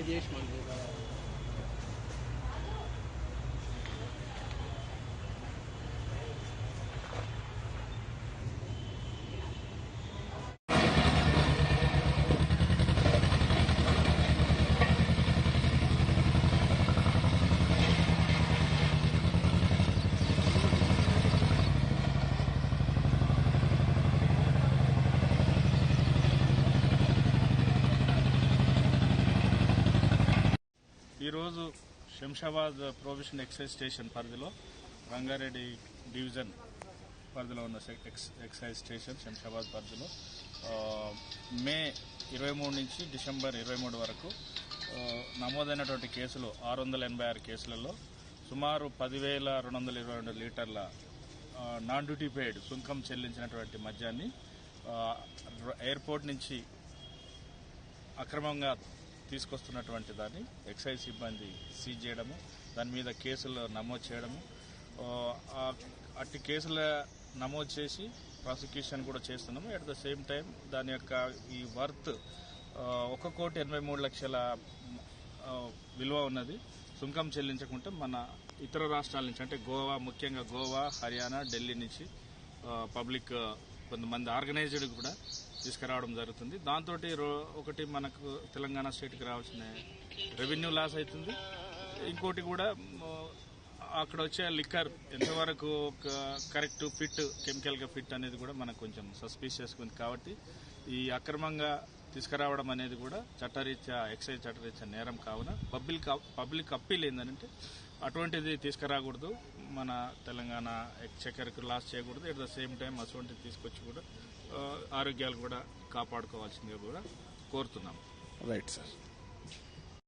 ఇది చేసి ఈరోజు శంషాబాద్ ప్రొవిషన్ ఎక్సైజ్ స్టేషన్ పరిధిలో రంగారెడ్డి డివిజన్ పరిధిలో ఉన్న సెక్- ఎక్స్- ఎక్సైజ్ స్టేషన్ శంషాబాద్ పరిధిలో మే ఇరవై మూడు నుంచి డిసెంబర్ ఇరవై మూడు వరకు నమోదైనటువంటి కేసులు ఆరు వందల ఎనభై ఆరు కేసులలో సుమారు పదివేల రెండు వందల ఇరవై రెండు లీటర్ల నాన్ డ్యూటీ పెయిడ్ సుంకం చెల్లించినటువంటి మద్యాన్ని ఎయిర్పోర్ట్ నుంచి అక్రమంగా తీసుకొస్తున్నటువంటి దాన్ని ఎక్సైజ్ సిబ్బంది సీజ్ చేయడము దాని మీద కేసులు నమోదు చేయడము. అట్టి కేసుల నమోదు చేసి ప్రాసిక్యూషన్ కూడా చేస్తున్నాము. అట్ ద సేమ్ టైం దాని యొక్క ఈ వర్త్ ఒక కోటి ఎనభై మూడు లక్షల విలువ ఉన్నది. సుంకం చెల్లించకుంటే మన ఇతర రాష్ట్రాల నుంచి అంటే గోవా ముఖ్యంగా గోవా హర్యానా ఢిల్లీ నుంచి పబ్లిక్ కొంతమంది ఆర్గనైజ్డ్ కూడా తీసుకురావడం జరుగుతుంది. దాంతో ఒకటి మనకు తెలంగాణ స్టేట్కి రావాల్సిన రెవెన్యూ లాస్ అవుతుంది. ఇంకోటి కూడా అక్కడ వచ్చే లిక్కర్ ఎంతవరకు ఒక కరెక్ట్ ఫిట్ కెమికల్గా ఫిట్ అనేది కూడా మనకు కొంచెం సస్పీషియస్ ఉంది. కాబట్టి ఈ అక్రమంగా తీసుకురావడం అనేది కూడా చట్టరీత్యా ఎక్సైజ్ చట్టరీత్యా నేరం కావున పబ్లిక్ పబ్లిక్ అప్పీల్ ఏంటంటే అటువంటిది తీసుకురాకూడదు. మన తెలంగాణ చక్కెరకు లాస్ చేయకూడదు. ఎట్ ద సేమ్ టైం అటువంటిది తీసుకొచ్చి కూడా ఆరోగ్యాలు కూడా కాపాడుకోవాల్సిందిగా కూడా కోరుతున్నాం. Right sir.